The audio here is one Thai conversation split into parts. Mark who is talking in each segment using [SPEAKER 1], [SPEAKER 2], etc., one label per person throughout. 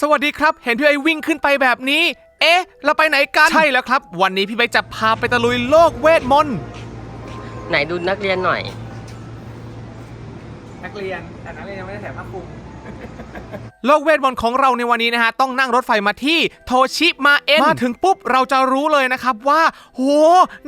[SPEAKER 1] สวัสดีครับ เห็นพี่ไอวิ่งขึ้นไปแบบนี้ เอ๊ะ เราไปไหนกัน ใช่แล้วครับ วันนี้พี่ไบค์จะพาไปตะลุยโลกเวทมนต์
[SPEAKER 2] ไหนดูนักเรียนหน่อย
[SPEAKER 3] นักเรียน แต่นักเรียนยังไม่ได้แถมผ้าคลุม
[SPEAKER 1] โลกเวทมนต์ของเราในวันนี้นะฮะ ต้องนั่งรถไฟมาที่โทชิมาเอ็นมาถึงปุ๊บเราจะรู้เลยนะครับว่า โห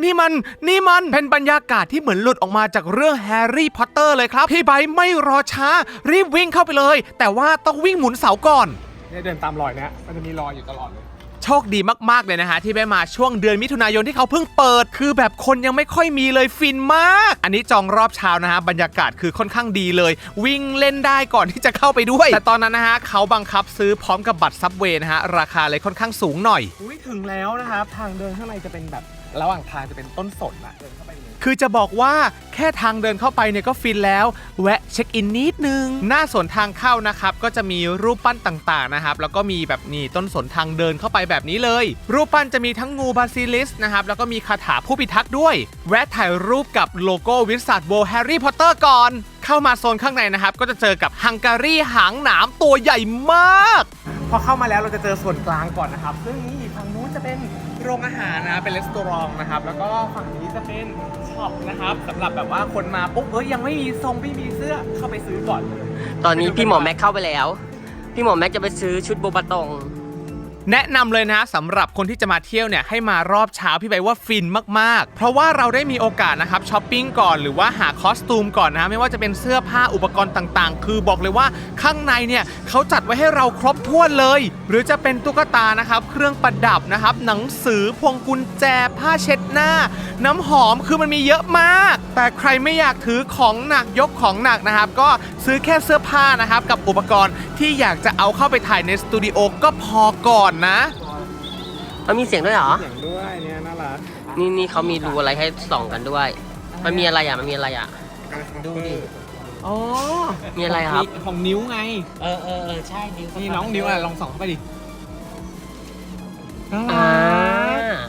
[SPEAKER 1] นี่มัน นี่มัน เป็นบรรยากาศที่เหมือนหลุดออกมาจากเรื่องแฮร์รี่พอตเตอร์เลยครับ พี่ไบค์ไม่รอช้า รีบวิ่งเข้าไปเลย แต่ว่าต้องวิ่งหมุนเสาก่อน
[SPEAKER 3] เนี่ยเดินตามรอยเนะมันจะมีรอยอยู่ตลอดเลย
[SPEAKER 1] โชคดีมาก ๆ เลยนะฮะ ที่ได้มาช่วงเดือนมิถุนายนที่เขาเพิ่งเปิด คือแบบคนยังไม่ค่อยมีเลยฟินมาก อันนี้จองรอบเช้านะฮะ บรรยากาศคือค่อนข้างดีเลย วิ่งเล่นได้ก่อนที่จะเข้าไปด้วย แต่ตอนนั้นนะฮะเขาบังคับซื้อพร้อมกับบัตรซับเวย์นะฮะราคาเลยค่อนข้างสูงหน่อย
[SPEAKER 3] อุ้ยถึงแล้วนะครับ ทางเดินข้างในจะเป็นแบบ ระหว่างทางจะเป็นต้นสนอะเดินเข้าไปเลย
[SPEAKER 1] คือจะบอกว่าแค่ทางเดินเข้าไปเนี่ยก็ฟินแล้ว แวะเช็คอินนิดนึง หน้าสวนทางเข้านะครับ ก็จะมีรูปปั้นต่างๆนะครับ แล้วก็มีแบบนี่ต้นสนทางเดินเข้าไปแบบนี้เลย รูปปั้นจะมีทั้งงูบาซิลิสนะครับ แล้วก็มีคาถาผู้พิทักษ์ด้วย แวะถ่ายรูปกับโลโก้วิสาดโบแฮร์รี่พอตเตอร์ก่อน เข้ามาโซนข้างในนะครับ ก็จะเจอกับฮังการีหางหนามตัวใหญ่มาก
[SPEAKER 3] พอเข้ามาแล้วเราจะเจอส่วนกลางก่อนนะครับ ซึ่งนี่ฝั่งนู้นจะเป็น โรงอาหารนะเป็นรีสตอรองนะครับ แล้วก็ฝั่งนี้จะเป็นช็อปนะครับสำหรับแบบว่าคนมาปุ๊บเอ้ยยังไม่มีทรงไม่มีเสื้อเข้าไปซื้อก่อนเลย
[SPEAKER 2] ตอนนี้พี่หมอแม็กเข้าไปแล้ว พี่หมอแม็กจะไปซื้อชุดโบบาตง
[SPEAKER 1] แนะนำเลยนะสำหรับคนที่จะมาเที่ยวเนี่ยให้มารอบเช้าพี่ใบว่าฟินมากๆ เพราะว่าเราได้มีโอกาสนะครับช้อปปิ้งก่อนหรือว่าหาคอสตูมก่อนนะไม่ว่าจะเป็นเสื้อผ้าอุปกรณ์ต่างๆ คือบอกเลยว่าข้างในเนี่ยเขาจัดไว้ให้เราครบถ้วนเลย หรือจะเป็นตุ๊กตานะครับเครื่องประดับนะครับหนังสือพวงกุญแจผ้าเช็ดหน้า น้ำหอมคือมันมีเยอะมาก แต่ใครไม่อยากถือของหนักยกของหนักนะครับ ก็ซื้อแค่เสื้อผ้านะครับกับอุปกรณ์ที่อยากจะเอาเข้าไปถ่ายในสตูดิโอก็พอก่อนนะ
[SPEAKER 2] มันมีเสียงด้วยเหรอ
[SPEAKER 3] อย่างด้วยเนี่ยน่ารัก
[SPEAKER 2] นี่นี่เขามีดูอะไรให้ส่องกันด้วย มันมีอะไรอะ มันมีอะไรอะ
[SPEAKER 3] ดูดิ
[SPEAKER 1] อ๋อ
[SPEAKER 2] มีอะไรครับ
[SPEAKER 3] ของนิ้วไง
[SPEAKER 2] เออเออเออใช่นิ้ว
[SPEAKER 3] นี่น้องนิ้วอะลองส่องเข้าไปดิน่า
[SPEAKER 2] อ่า
[SPEAKER 3] รัก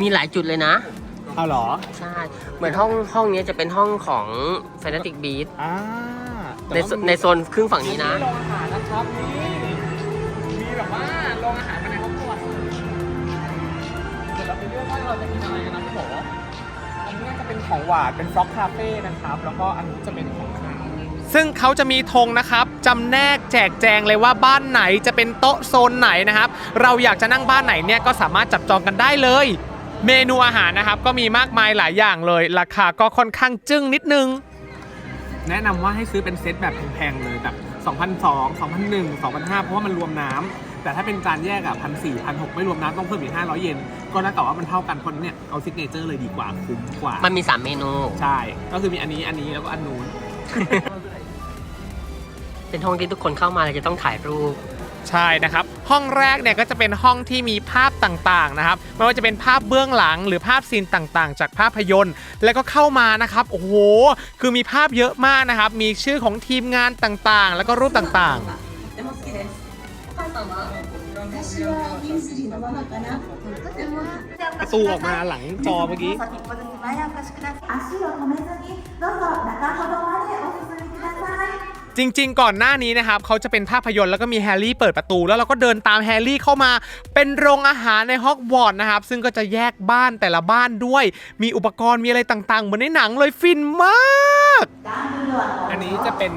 [SPEAKER 2] มีหลายจุดเลยนะ
[SPEAKER 3] เอาเหรอ
[SPEAKER 2] ใช่ เหมือนห้องห้องนี้จะเป็นห้องของ Fanatic Beat
[SPEAKER 3] อ่า
[SPEAKER 2] ในโซในโซนครึ่งฝั่งนี้นะ
[SPEAKER 3] โรงอาหารนะครับนี่ อาหารภายในห้องครัวเดี๋ยวเราไปเลือกว่าเราจะกินอะไรกันนะพี่โบอันนี้น่าจะเป็นของหวานเป็นฟล็อกคาเฟ่นะครับ แล้วก็อันนี้จะเป็นของคาว
[SPEAKER 1] ซึ่งเขาจะมีธงนะครับจำแนกแจกแจงเลยว่าบ้านไหนจะเป็นโต๊ะโซนไหนนะครับ เราอยากจะนั่งบ้านไหนเนี่ยก็สามารถจับจองกันได้เลย เมนูอาหารนะครับก็มีมากมายหลายอย่างเลย ราคาก็ค่อนข้างจึ้งนิดนึง
[SPEAKER 3] แนะนำว่าให้ซื้อเป็นเซตแบบแพงๆเลยแบบ 2,002 2,001 2,005 เพราะว่ามันรวมน้ำ แต่ถ้าเป็นจานแยกอะ1,400 1,600ไม่รวมน้ำต้องเพิ่มอีก500เยนก็น่ากับว่ามันเท่ากันคนเนี่ยเอาซิกเนเจอร์เลยดีกว่าคุ้มกว่า
[SPEAKER 2] มันมี 3 เมนู
[SPEAKER 3] ใช่ ก็คือมีอันนี้อันนี้แล้วก็อันนู้น
[SPEAKER 2] เป็นห้องที่ทุกคนเข้ามาแล้วจะต้องถ่ายรูป
[SPEAKER 1] ใช่นะครับ ห้องแรกเนี่ยก็จะเป็นห้องที่มีภาพต่างๆนะครับไม่ว่าจะเป็นภาพเบื้องหลังหรือภาพซีนต่างๆ จากภาพยนตร์ แล้วก็เข้ามานะครับโอ้โหคือมีภาพเยอะมากนะครับ มีชื่อของทีมงานต่างๆ แล้วก็รูปต่างๆ
[SPEAKER 4] 私はニュースリーのママかな。とても。
[SPEAKER 3] ประตูออกมาหลังจอเมื่อกี้
[SPEAKER 4] 先っぽずつ前へお越しください。足を止めずにどうぞ中ほどまでお進みください。
[SPEAKER 1] จริงๆ ก่อนหน้านี้นะครับเขาจะเป็นภาพยนตร์แล้วก็มีแฮร์รี่เปิดประตู แล้วเราก็เดินตามแฮร์รี่เข้ามา เป็นโรงอาหารในฮอกวอตส์นะครับ ซึ่งก็จะแยกบ้านแต่ละบ้านด้วย มีอุปกรณ์มีอะไรต่างๆ เหมือนในหนังเลยฟินมาก
[SPEAKER 3] อันนี้จะเป็น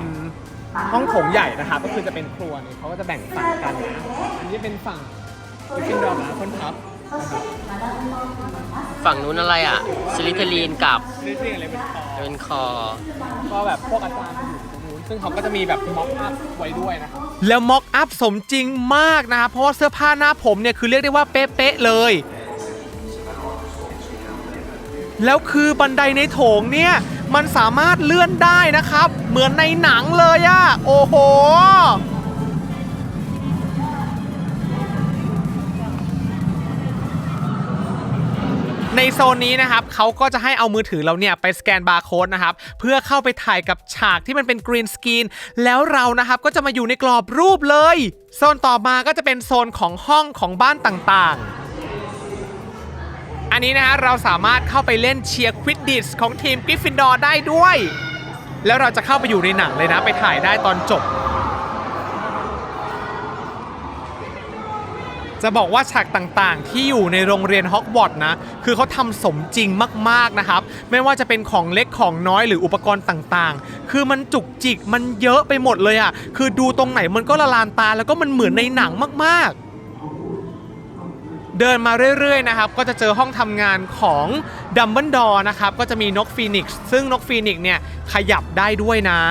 [SPEAKER 3] ห้องโถงใหญ่นะครับก็คือจะเป็นครัวเนี่ยเขาก็จะแบ่งฝั่งกันนะอันนี้เป็นฝั่งวิคินดอร์นะคนพับนะครับ
[SPEAKER 2] ฝั่งนู้นอะไรอะซิลิเทลีนกับ
[SPEAKER 3] นี่คืออะไรเป็นคอ
[SPEAKER 2] เป็นคอ
[SPEAKER 3] ก็แบบพวกอาจารย์อยู่ตรงนู้นซึ่งเขาก็จะมีแบบม็อกอัพไว้ด้วยนะครับ
[SPEAKER 1] แล้วม็อกอัพสมจริงมากนะครับเพราะว่าเสื้อผ้าหน้าผมเนี่ยคือเรียกได้ว่าเป๊ะๆเลย แล้วคือบันไดในโถงเนี่ย มันสามารถเลื่อนได้นะครับ เหมือนในหนังเลยอะโอ้โห ในโซนนี้นะครับเขาก็จะให้เอามือถือเราเนี่ยไปสแกนบาร์โค้ดนะครับเพื่อเข้าไปถ่ายกับฉากที่มันเป็นกรีนสกรีนแล้วเรานะครับก็จะมาอยู่ในกรอบรูปเลย โซนต่อมาก็จะเป็นโซนของห้องของบ้านต่างๆ อันนี้นะฮะเราสามารถเข้าไปเล่นเชียร์ควิดดิสของทีมกริฟฟินดอร์ได้ด้วย แล้วเราจะเข้าไปอยู่ในหนังเลยนะ ไปถ่ายได้ตอนจบ จะบอกว่าฉากต่างๆ ที่อยู่ในโรงเรียนฮอกวอตส์นะ คือเขาทำสมจริงมากๆนะครับ ไม่ว่าจะเป็นของเล็กของน้อยหรืออุปกรณ์ต่างๆ คือมันจุกจิกมันเยอะไปหมดเลยอะ่ะ คือดูตรงไหนมันก็ละลานตาแล้วก็มันเหมือนในหนังมากๆ เดินมาเรื่อยๆนะครับก็จะเจอห้องทำงานของดัมเบิลดอร์นะครับก็จะมีนกฟีนิกซ์ซึ่งนกฟีนิกซ์เนี่ยขยับได้ด้วยนะ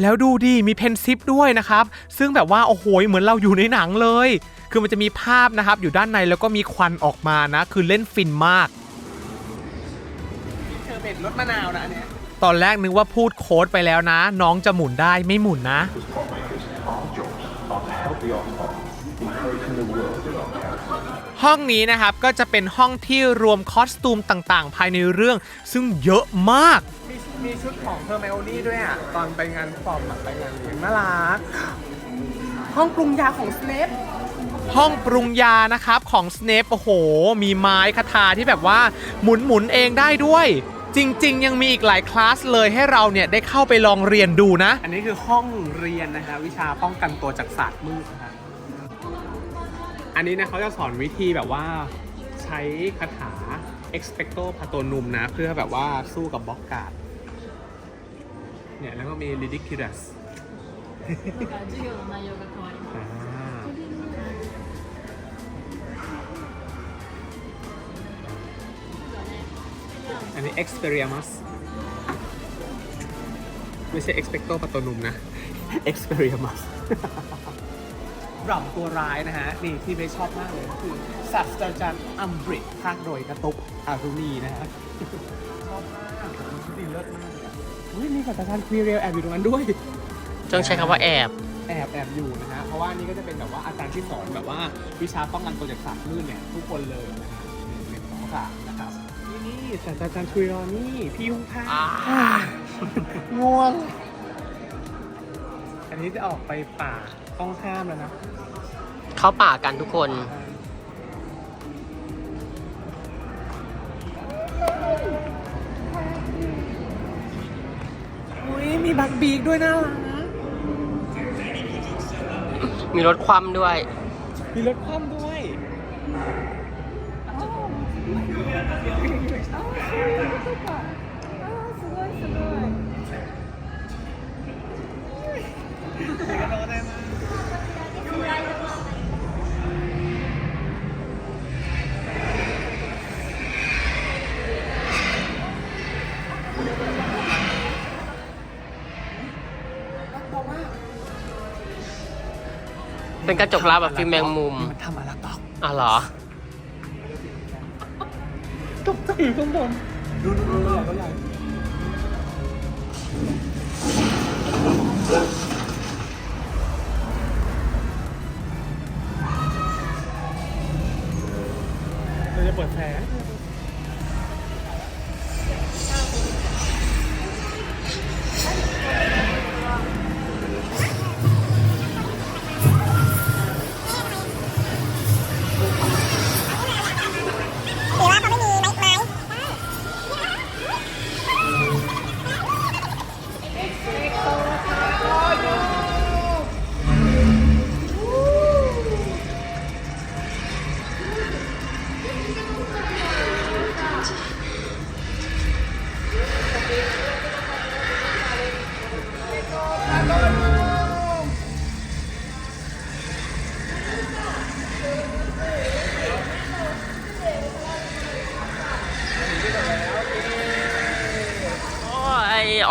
[SPEAKER 1] แล้วดูดิมีเพนซิปด้วยนะครับ ซึ่งแบบว่าโอ้โหเหมือนเราอยู่ในหนังเลย คือมันจะมีภาพนะครับอยู่ด้านในแล้วก็มีควันออกมานะ คือเล่นฟินมาก
[SPEAKER 3] เชอร์เบตรสมะนาวนะอันเนี้ย
[SPEAKER 1] ตอนแรกนึกว่าพูดโค้ดไปแล้วนะ น้องจะหมุนได้ไม่หมุนนะ ห้องนี้นะครับก็จะเป็นห้องที่รวมคอสตูมต่างๆ ภายในเรื่อง ซึ่งเยอะมาก
[SPEAKER 3] มีมีชุดของเพอร์เมโอนี่ด้วยอะ ตอนไปงานฟอร์มอะไปงานเลี้ยงน่ารักห้องปรุงยาของสเนป
[SPEAKER 1] ห้องปรุงยานะครับของสเนปโอ้โห มีไม้คาถาที่แบบว่าหมุนหมุนๆเองได้ด้วย จริง ๆ ยังมีอีกหลายคลาสเลยให้เราเนี่ยได้เข้าไปลองเรียนดูนะ
[SPEAKER 3] อันนี้คือห้องเรียนนะฮะวิชาป้องกันตัวจากศาสตร์มืดนะฮะ อันนี้นะเขาจะสอนวิธีแบบว่าใช้คาถา expecto patronum นะ เพื่อแบบว่าสู้กับบล็อกกาดเนี่ย แล้วก็มี ridiculous อันนี้ experiamus ไม่ใช่ expecto patronum นะ experiamus experience หล่อมตัวร้ายนะฮะ นี่ที่เบสชอบมากเลยก็คือศาสตราจารย์อัมบริดภาคโดยกระตุกอารุณีนะฮะ ชอบมากดีเลิศมากเลยอะอุ้ยมีศาสตราจารย์ควีเรียลแอบอยู่ตรงนั้นด้วย
[SPEAKER 2] ต้องใช้คำว่าแอบ
[SPEAKER 3] แอบแอบอยู่นะฮะ เพราะว่านี่ก็จะเป็นแบบว่าอาจารย์ที่สอนแบบว่าวิชาป้องกันตัวจากศาสตร์มืดเนี่ยทุกคนเลยนะฮะหนึ่งสองสามนะครับนี่นี่ศาสตราจารย์คุยรอนี่ พี่ยุงข้า
[SPEAKER 2] อ่า
[SPEAKER 3] ง่วงอั นนี้จะออกไปป่าต้องห้ามแล้วนะ
[SPEAKER 2] เข้าป่ากันทุกคน
[SPEAKER 3] อุ้ยมีบักบีกด้วยนะ
[SPEAKER 2] มีรถคว่ำด้วย
[SPEAKER 3] มีรถคว่ำด้วย
[SPEAKER 2] เป็นกระจกลับแบบฟิล์มแมงมุม
[SPEAKER 3] มันทำอะไรต่อ
[SPEAKER 2] อะเหรอ
[SPEAKER 3] ตกใจอยู่ข้างบนดูดูดูใหญ่ก็ใหญ่เร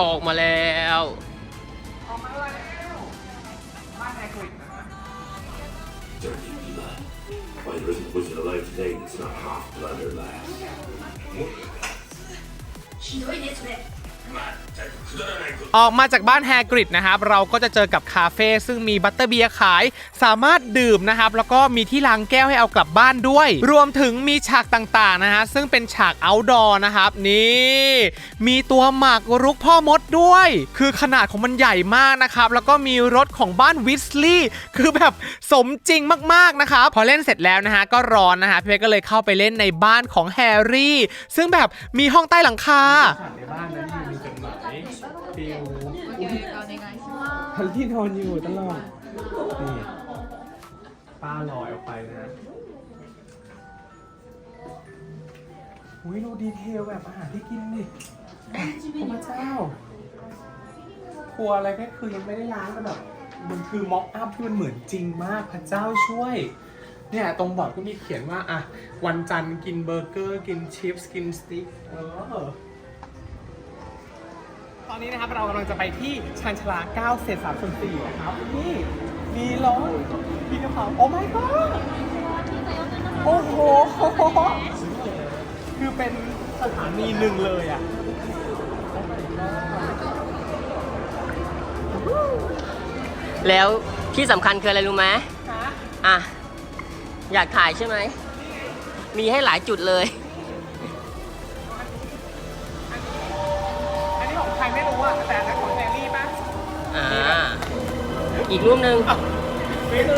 [SPEAKER 2] ยออกมาแล้ว
[SPEAKER 5] Why there isn't a wizard alive today that's not half blood or less.
[SPEAKER 1] ออกมาจากบ้านแฮกริดนะครับ เราก็จะเจอกับคาเฟ่ซึ่งมีบัตเตอร์เบียร์ขาย สามารถดื่มนะครับ แล้วก็มีที่ล้างแก้วให้เอากลับบ้านด้วย รวมถึงมีฉากต่างๆนะฮะ ซึ่งเป็นฉาก outdoor นะครับ นี่ มีตัวหมากรุกพ่อมดด้วย คือขนาดของมันใหญ่มากนะครับ แล้วก็มีรถของบ้านวิสลีย์คือแบบสมจริงมากๆนะครับ พอเล่นเสร็จแล้วนะฮะก็ร้อนนะฮะพี่เพชรก็เลยเข้าไปเล่นในบ้านของแฮร์รี่ ซึ่งแบบมีห้องใต้หลังคา
[SPEAKER 3] ในบ้านนั้นมี ฟิ
[SPEAKER 6] ล
[SPEAKER 3] ฮันที่นอนอยู่ตลอด นี่ป้าลอยออกไปนะ อุ้ยดูดีเทลแบบอาหารที่กินดิพระเจ้า ครัวอะไรก็คือยังไม่ได้ล้างแต่แบบ มันคือม็อกอัพที่มันเหมือนจริงมากพระเจ้าช่วยเนี่ยตรงบอร์ดก็มีเขียนว่าอะวันจันทร์กินเบอร์เกอร์ กินชิพส์กินสติ๊กเออ อนนี้นะครับเรากำลังจะไปที่ชานชาลา9เศษ3ส่วน4นะครับนี่มีร้อนมีกระเป๋าโอ้ my god โอ้โห คือเป็นสถานีหนึ่งเลยอะ
[SPEAKER 2] แล้วที่สำคัญคืออะไรรู้ไหมอะ อยากถ่ายใช่ไหม มีให้หลายจุดเลย
[SPEAKER 3] อี
[SPEAKER 2] กรูปหนึ่ง
[SPEAKER 3] ไม่รู้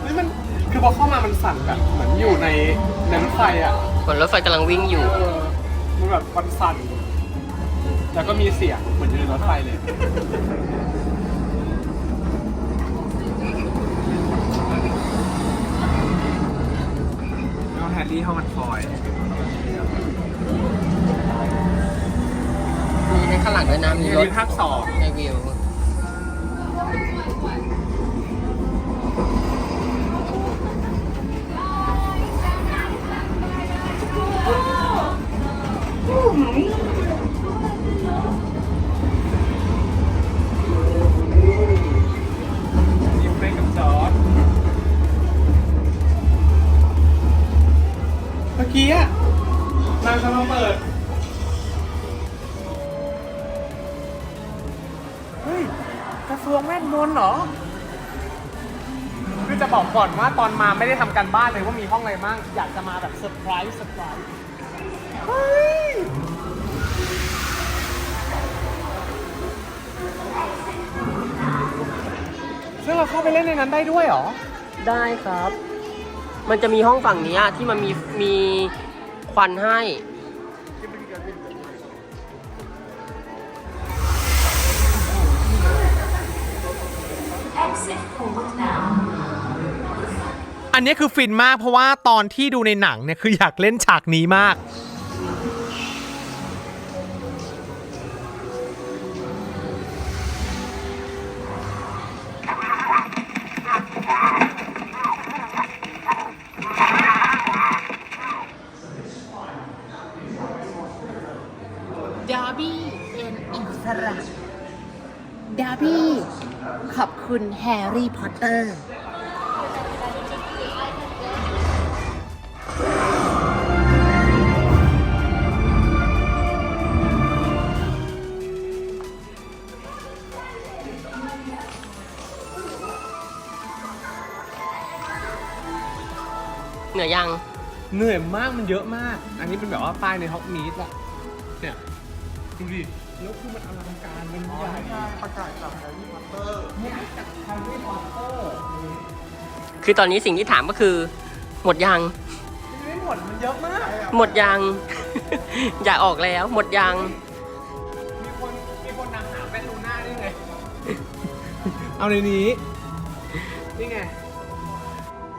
[SPEAKER 3] เฮ้ยมันคือพอเข้ามามันสั่นแบบเหมือนอยู่ในในรถไฟอะ
[SPEAKER 2] เหมือนรถไฟกำลังวิ่งอยู่
[SPEAKER 3] เออมันแบบมันสั่น แล้วก็มีเสียงเหมือนอยู่ในรถไฟเลย อาแฮร์รี่เข้ามันฟอย
[SPEAKER 2] มีในข้างหลังด้วยนะมี
[SPEAKER 3] มี
[SPEAKER 2] รถ
[SPEAKER 3] ภาคสอง
[SPEAKER 2] ในวิว
[SPEAKER 3] มี กี้อะนางจะมาเปิด เฮ้ย กระทรวงเวทมนต์เหรอ คือจะบอกก่อนว่าตอนมาไม่ได้ทำการบ้านเลยว่ามีห้องอะไรบ้าง อยากจะมาแบบเซอร์ไพรส์เซอร์ไพรส์เฮ้ย ซึ่งเราเข้าไปเล่นในนั้นได้ด้วยเหรอ
[SPEAKER 2] ได้ครับ มันจะมีห้องฝั่งเนี้ยที่มันมีมีควันให้
[SPEAKER 1] อันนี้คือฟินมากเพราะว่าตอนที่ดูในหนังเนี่ยคืออยากเล่นฉากนี้มาก
[SPEAKER 7] ดาร์บี้เป็นอิสระดาร์บี้ขอบคุณแฮร์รี่พอตเตอร์
[SPEAKER 2] เหนือยัง
[SPEAKER 3] เหนื่อยมากมันเยอะมาก อันนี้เป็นแบบว่าป้ายในฮอกมีดอะเนี่ย ดูดิ แล้วคือมันอลังการมันใหญ่ประกาศกับแฮร์รี่พอตเตอร์เนี่ยจากแฮร์รี่พอตเตอร์
[SPEAKER 2] คือตอนนี้สิ่งที่ถามก็คือ หมดยัง
[SPEAKER 3] ไม่หมดมันเยอะมาก
[SPEAKER 2] หมดยัง อยากออกแล้ว หมดยัง
[SPEAKER 3] มีคนมีคนนำหาแว่นลูน่าได้ไง เอาในนี้ นี่ไง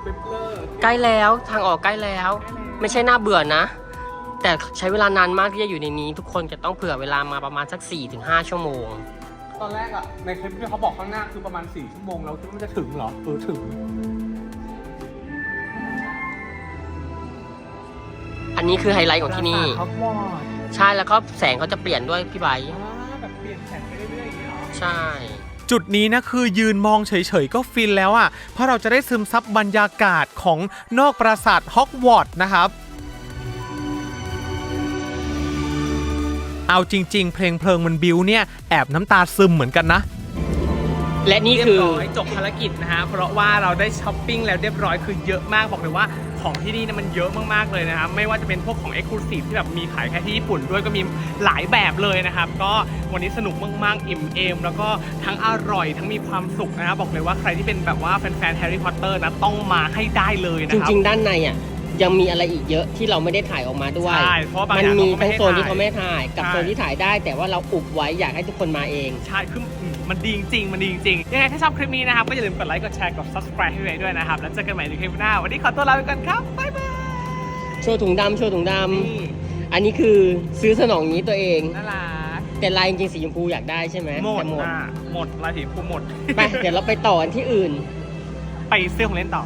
[SPEAKER 3] เปปเลอร์
[SPEAKER 2] ใกล้แล้วทางออกใกล้แล้ว ไม่ใช่น่าเบื่อนะ แต่ใช้เวลานานมากที่จะอยู่ในนี้ ทุกคนจะต้องเผื่อเวลามาประมาณสัก 4-5 ชั่วโมง
[SPEAKER 3] ตอนแรกอะในคลิปที่เขาบอกข้างหน้าคือประมาณ 4 ชั่วโมงเราคิดว่ามันจะถึงเหรอเออถึง
[SPEAKER 2] อันนี้คือไฮไลท์ของที่นี่
[SPEAKER 3] ปราสาทฮอกวอตส์
[SPEAKER 2] ใช่แล้วก็แสงเขาจะเปลี่ยนด้วยพี่ไบร์ท
[SPEAKER 3] อ่าแบบเปลี่ยนแสงไปเรื่อยๆอย่างนี้เหรอ
[SPEAKER 2] ใช่
[SPEAKER 1] จุดนี้นะคือยืนมองเฉยๆก็ฟินแล้วอะ่ะ เพราะเราจะได้ซึมซับบรรยากาศของนอกปราสาทฮอกวอตส์นะครับ เอาจริง ๆ เพลงเพลิงมันบิวเนี่ยแอบน้ำตาซึมเหมือนกันนะ
[SPEAKER 2] และนี่คือ
[SPEAKER 1] เรียบร้อยจบภารกิจนะฮะ เพราะว่าเราได้ช้อปปิ้งแล้วเรียบร้อยคือเยอะมากบอกเลยว่าของที่นี่เนะมันเยอะมากๆเลยนะครับไม่ว่าจะเป็นพวกของ e x c l u s i v e ที่แบบมีขายแค่ที่ญี่ปุ่นด้วยก็มีหลายแบบเลยนะครับ ก็วันนี้สนุกมากๆอิ่มเอม แล้วก็ทั้งอร่อยทั้งมีความสุขนะครับบอกเลยว่าใครที่เป็นแบบว่าแฟนๆแฮร์รี่พอตเตอร์นะต้องมาให้ได้เลยนะ
[SPEAKER 2] จ
[SPEAKER 1] ครับ
[SPEAKER 2] ริงๆ ด้านในอะ ยังมีอะไรอีกเยอะที่เราไม่ได้ถ่ายออกมาด้วย
[SPEAKER 3] ใช่เพราะว่าบาง
[SPEAKER 2] มั
[SPEAKER 3] อย่าง
[SPEAKER 2] มี
[SPEAKER 3] เราก็ไม่
[SPEAKER 2] ทั้ง
[SPEAKER 3] ให้
[SPEAKER 2] โซนที่
[SPEAKER 3] ถ่าย
[SPEAKER 2] เขาไม่ถ่าย กับ
[SPEAKER 3] ใช่
[SPEAKER 2] โซนที่ถ่ายได้ แต่ว่าเราอุบไว้อยากให้ทุกคนมาเอง
[SPEAKER 3] ใช่คืออืมมันดีจริงๆมันดีจริงๆยังไงถ้าชอบคลิปนี้นะครับ ก็อย่าลืมกดไลค์ กดแชร์ กด subscribe ให้ไว้ด้วยนะครับ แล้วเจอกันใหม่ในคลิปหน้า วันนี้ขอตัวลาไปก่อนครับ บ๊ายบาย
[SPEAKER 2] โชว์ถุงดำโชว์ถุงดำ
[SPEAKER 3] นี่
[SPEAKER 2] อันนี้คือซื้อสนองนี้ตัวเอง
[SPEAKER 3] น่ารัก
[SPEAKER 2] แต่ลายจริงๆสีชมพูอยากได้ใช่ไหม
[SPEAKER 3] หมด
[SPEAKER 2] แต่หมด
[SPEAKER 3] อะหมดลายสีชมพูหมด
[SPEAKER 2] ไป เดี๋ยวเราไปต่อกันที่อื่น
[SPEAKER 3] ไปซื้อของเล่นต่อ